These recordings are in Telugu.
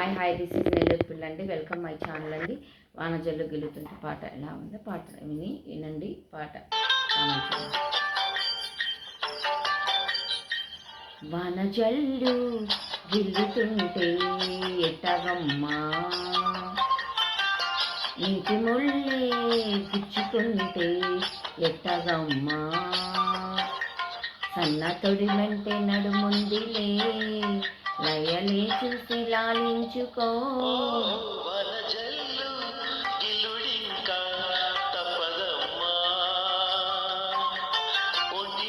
Hi hi this is Nellore పిల్ల అండి వెల్కమ్ మై ఛానల్ అండి. వానజల్లు గెలుతుంటే పాట ఎలా ఉంది? పాట విని వినండి. పాట వనజల్లు వానజల్లు గిల్లుతుంటే ఎట్టగమ్మా నీటి ముళ్ళే గుచ్చుకుంటే ఎట్టగమ్మా సన్న తొడిమంటే నడుముందిలే. లయలే చూసి లాలించుకో వనజల్లు గిల్లుడింకా తప్పదమ్మా. ఒంటి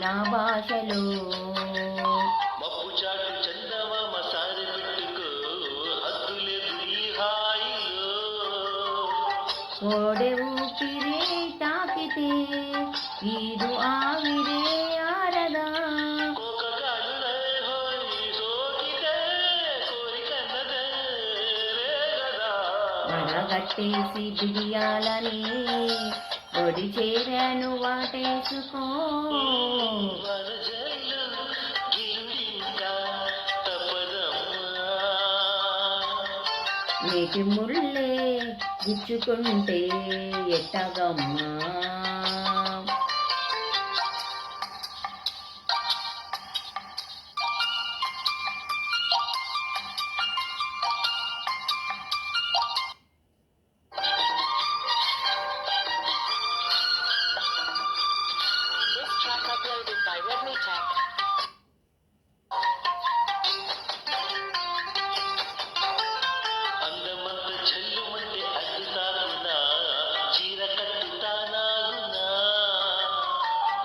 నా భాషలో. మబ్బు చాటు చందమామ సారి పెట్టుకో హద్దులేదు ఈ హాయిలో. కోడె ఊపిరే తాకితే ఈడు ఆవిరే వడగట్టేసి బిడియాలని ఒడి చేరాను వాటేసుకో. వనజల్లు నీటి ముళ్ళే గుచ్చుకుంటే ఎట్టగమ్మా?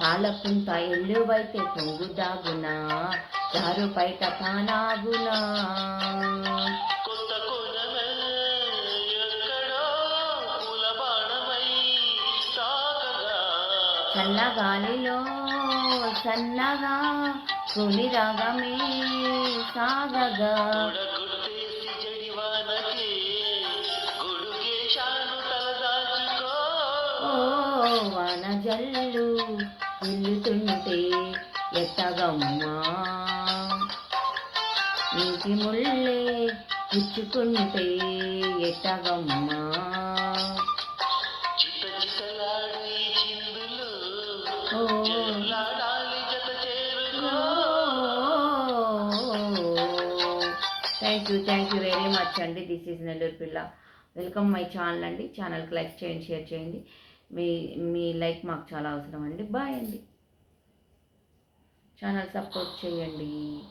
పాలపుంత ఎల్లువైతే పొంగుదాగునా దారు బయట తానాగునా? కొత్త చల్లగాలిలో సన్నగా కొని రాగమే సాగగా. ఓ వాన జల్లు ఇల్లుతుంటే ఎట్టగమ్మా? నీటి ముళ్ళే గుచ్చుకుంటే ఎట్టగమ్మా? Thank you thank you very much అండి. దిస్ ఈజ్ నెల్లూరు పిల్ల వెల్కమ్ మై ఛానల్ అండి. ఛానల్కి లైక్ చేయండి షేర్ చేయండి. మీ మీ లైక్ మాకు చాలా అవసరం అండి బాయ్ అండి. ఛానల్ సపోర్ట్ చేయండి.